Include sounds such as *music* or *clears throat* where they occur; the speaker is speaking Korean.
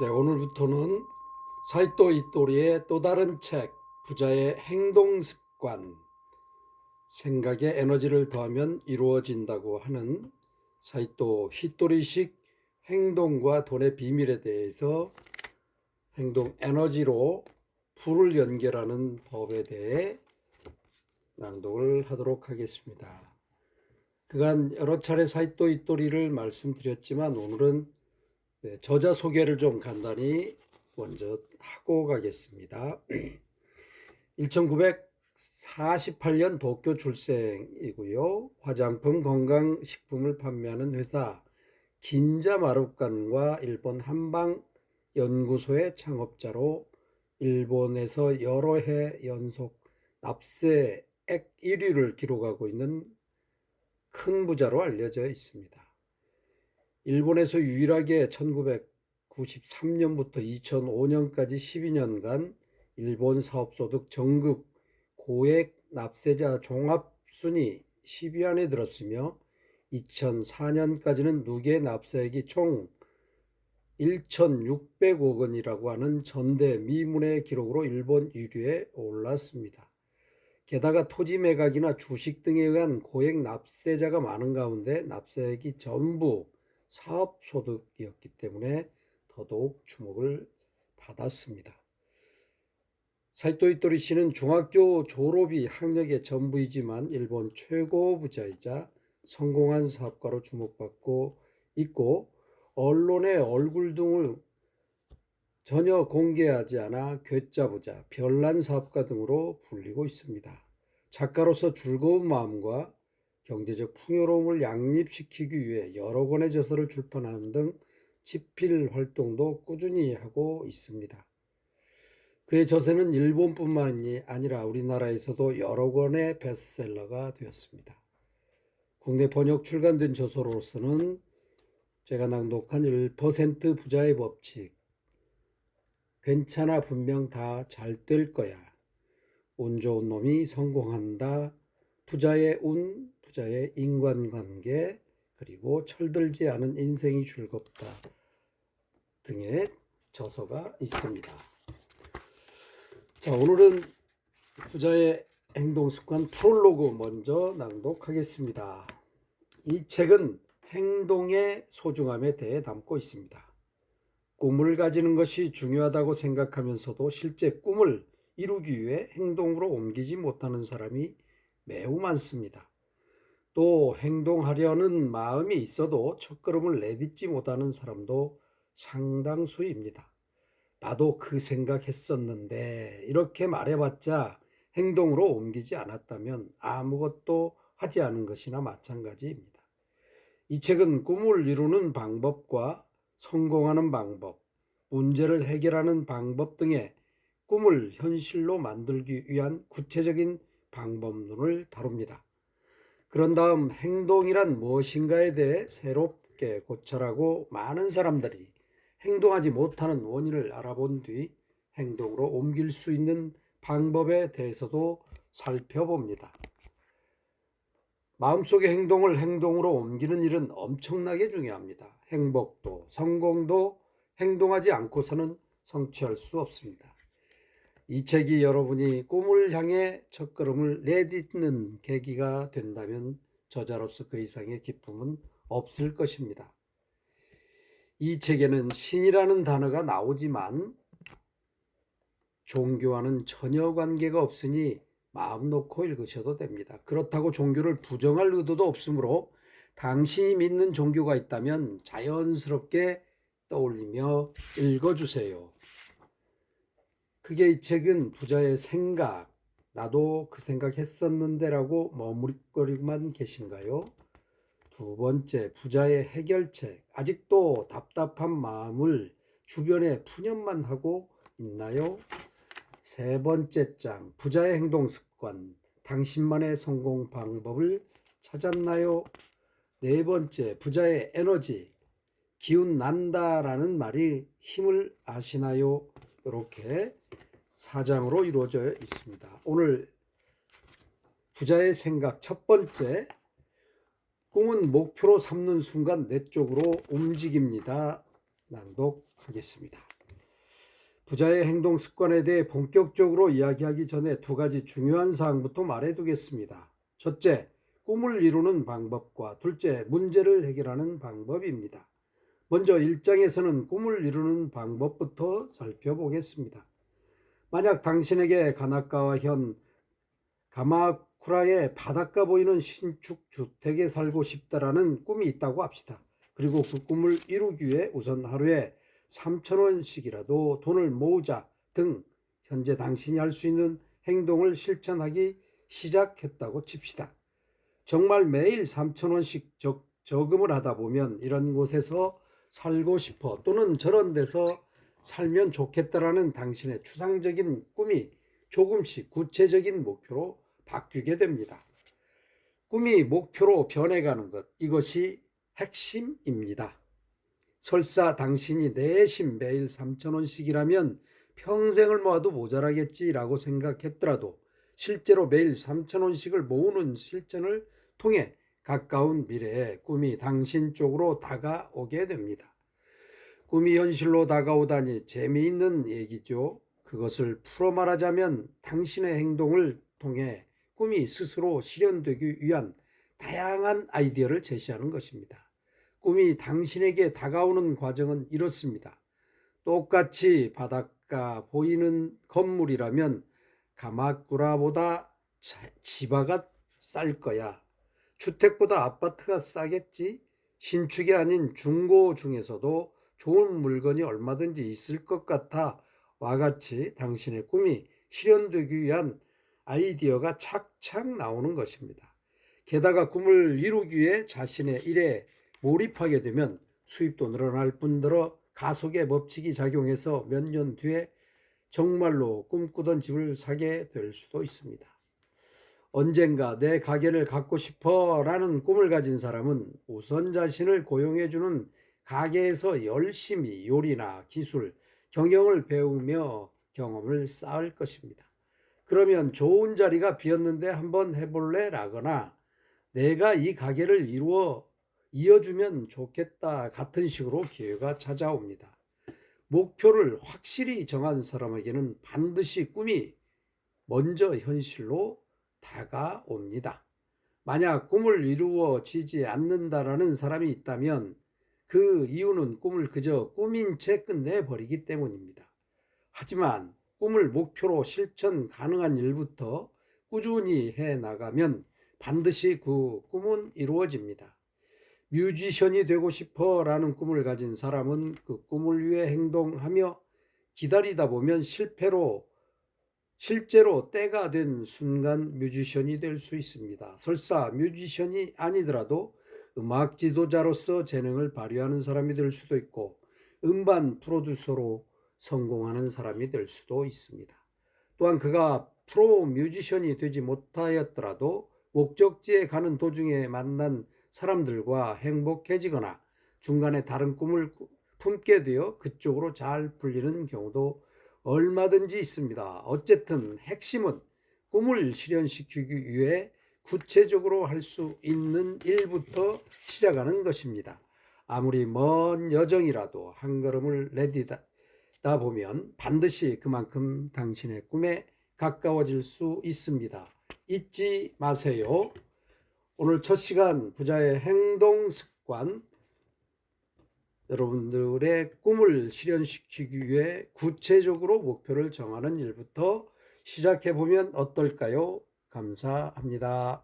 네, 오늘부터는 사이토 이토리의 또 다른 책, 부자의 행동 습관, 생각에 에너지를 더하면 이루어진다고 하는 사이토 히토리식 행동과 돈의 비밀에 대해서 행동 에너지로 풀을 연결하는 법에 대해 낭독을 하도록 하겠습니다. 그간 여러 차례 사이토 이토리를 말씀드렸지만 오늘은 네, 저자 소개를 좀 간단히 먼저 하고 가겠습니다. *clears throat* 1948년 도쿄 출생이고요. 화장품 건강식품을 판매하는 회사 긴자마루칸과 일본 한방 연구소의 창업자로 일본에서 여러 해 연속 납세액 1위를 기록하고 있는 큰 부자로 알려져 있습니다. 일본에서 유일하게 1993년부터 2005년까지 12년간 일본 사업소득 전국 고액 납세자 종합순위 10위 안에 들었으며 2004년까지는 누계 납세액이 총 1,600억 원이라고 하는 전대 미문의 기록으로 일본 1위에 올랐습니다. 게다가 토지 매각이나 주식 등에 의한 고액 납세자가 많은 가운데 납세액이 전부 사업 소득이었기 때문에 더더욱 주목을 받았습니다. 사이토 이토리 씨는 중학교 졸업이 학력의 전부이지만 일본 최고 부자이자 성공한 사업가로 주목받고 있고 언론의 얼굴 등을 전혀 공개하지 않아 괴짜 부자, 별난 사업가 등으로 불리고 있습니다. 작가로서 즐거운 마음과 경제적 풍요로움을 양립시키기 위해 여러 권의 저서를 출판하는 등 집필 활동도 꾸준히 하고 있습니다. 그의 저서는 일본뿐만이 아니라 우리나라에서도 여러 권의 베스트셀러가 되었습니다. 국내 번역 출간된 저서로서는 제가 낭독한 1% 부자의 법칙, 괜찮아 분명 다 잘 될 거야, 운 좋은 놈이 성공한다, 부자의 운, 부자의 인간관계, 그리고 철들지 않은 인생이 즐겁다 등의 저서가 있습니다. 자, 오늘은 부자의 행동 습관 프롤로그 먼저 낭독하겠습니다. 이 책은 행동의 소중함에 대해 담고 있습니다. 꿈을 가지는 것이 중요하다고 생각하면서도 실제 꿈을 이루기 위해 행동으로 옮기지 못하는 사람이 매우 많습니다. 또 행동하려는 마음이 있어도 첫걸음을 내딛지 못하는 사람도 상당수입니다. 나도 그 생각했었는데 이렇게 말해봤자 행동으로 옮기지 않았다면 아무것도 하지 않은 것이나 마찬가지입니다. 이 책은 꿈을 이루는 방법과 성공하는 방법, 문제를 해결하는 방법 등의 꿈을 현실로 만들기 위한 구체적인 방법론을 다룹니다. 그런 다음 행동이란 무엇인가에 대해 새롭게 고찰하고 많은 사람들이 행동하지 못하는 원인을 알아본 뒤 행동으로 옮길 수 있는 방법에 대해서도 살펴봅니다. 마음속의 행동을 행동으로 옮기는 일은 엄청나게 중요합니다. 행복도 성공도 행동하지 않고서는 성취할 수 없습니다. 이 책이 여러분이 꿈을 향해 첫걸음을 내딛는 계기가 된다면 저자로서 그 이상의 기쁨은 없을 것입니다. 이 책에는 신이라는 단어가 나오지만 종교와는 전혀 관계가 없으니 마음 놓고 읽으셔도 됩니다. 그렇다고 종교를 부정할 의도도 없으므로 당신이 믿는 종교가 있다면 자연스럽게 떠올리며 읽어주세요. 그게 이 책은 부자의 생각, 나도 그 생각 했었는데라고 머뭇거리고만 계신가요? 두 번째, 부자의 해결책. 아직도 답답한 마음을 주변에 푸념만 하고 있나요? 세 번째 장, 부자의 행동 습관. 당신만의 성공 방법을 찾았나요? 네 번째, 부자의 에너지. 기운 난다라는 말이 힘을 아시나요? 이렇게 사장으로 이루어져 있습니다. 오늘 부자의 생각 첫 번째 꿈은 목표로 삼는 순간 내 쪽으로 움직입니다. 낭독하겠습니다. 부자의 행동 습관에 대해 본격적으로 이야기하기 전에 두 가지 중요한 사항부터 말해두겠습니다. 첫째, 꿈을 이루는 방법과 둘째, 문제를 해결하는 방법입니다. 먼저 1장에서는 꿈을 이루는 방법부터 살펴보겠습니다. 만약 당신에게 가나카와 현 가마쿠라의 바닷가 보이는 신축 주택에 살고 싶다라는 꿈이 있다고 합시다. 그리고 그 꿈을 이루기 위해 우선 하루에 3천원씩이라도 돈을 모으자 등 현재 당신이 할 수 있는 행동을 실천하기 시작했다고 칩시다. 정말 매일 3천원씩 저금을 하다 보면 이런 곳에서 살고 싶어 또는 저런 데서 살면 좋겠다라는 당신의 추상적인 꿈이 조금씩 구체적인 목표로 바뀌게 됩니다. 꿈이 목표로 변해가는 것, 이것이 핵심입니다. 설사 당신이 내심 매일 3천원씩이라면 평생을 모아도 모자라겠지라고 생각했더라도 실제로 매일 3천원씩을 모으는 실천을 통해 가까운 미래에 꿈이 당신 쪽으로 다가오게 됩니다. 꿈이 현실로 다가오다니 재미있는 얘기죠. 그것을 풀어 말하자면 당신의 행동을 통해 꿈이 스스로 실현되기 위한 다양한 아이디어를 제시하는 것입니다. 꿈이 당신에게 다가오는 과정은 이렇습니다. 똑같이 바닷가 보이는 건물이라면 가마쿠라보다 지바가 쌀 거야. 주택보다 아파트가 싸겠지? 신축이 아닌 중고 중에서도 좋은 물건이 얼마든지 있을 것 같아 와 같이 당신의 꿈이 실현되기 위한 아이디어가 착착 나오는 것입니다. 게다가 꿈을 이루기 위해 자신의 일에 몰입하게 되면 수입도 늘어날 뿐더러 가속의 법칙이 작용해서 몇 년 뒤에 정말로 꿈꾸던 집을 사게 될 수도 있습니다. 언젠가 내 가게를 갖고 싶어 라는 꿈을 가진 사람은 우선 자신을 고용해주는 가게에서 열심히 요리나 기술, 경영을 배우며 경험을 쌓을 것입니다. 그러면 좋은 자리가 비었는데 한번 해볼래? 라거나 내가 이 가게를 이루어 이어주면 좋겠다 같은 식으로 기회가 찾아옵니다. 목표를 확실히 정한 사람에게는 반드시 꿈이 먼저 현실로 다가옵니다. 만약 꿈을 이루어지지 않는다라는 사람이 있다면 그 이유는 꿈을 그저 꿈인 채 끝내버리기 때문입니다. 하지만 꿈을 목표로 실천 가능한 일부터 꾸준히 해 나가면 반드시 그 꿈은 이루어집니다. 뮤지션이 되고 싶어 라는 꿈을 가진 사람은 그 꿈을 위해 행동하며 기다리다 보면 실패로 실제로 때가 된 순간 뮤지션이 될 수 있습니다. 설사 뮤지션이 아니더라도 음악 지도자로서 재능을 발휘하는 사람이 될 수도 있고 음반 프로듀서로 성공하는 사람이 될 수도 있습니다. 또한 그가 프로 뮤지션이 되지 못하였더라도 목적지에 가는 도중에 만난 사람들과 행복해지거나 중간에 다른 꿈을 품게 되어 그쪽으로 잘 풀리는 경우도 얼마든지 있습니다. 어쨌든 핵심은 꿈을 실현시키기 위해 구체적으로 할 수 있는 일부터 시작하는 것입니다. 아무리 먼 여정이라도 한 걸음을 내디다 보면 반드시 그만큼 당신의 꿈에 가까워질 수 있습니다. 잊지 마세요. 오늘 첫 시간 부자의 행동 습관 여러분들의 꿈을 실현시키기 위해 구체적으로 목표를 정하는 일부터 시작해 보면 어떨까요? 감사합니다.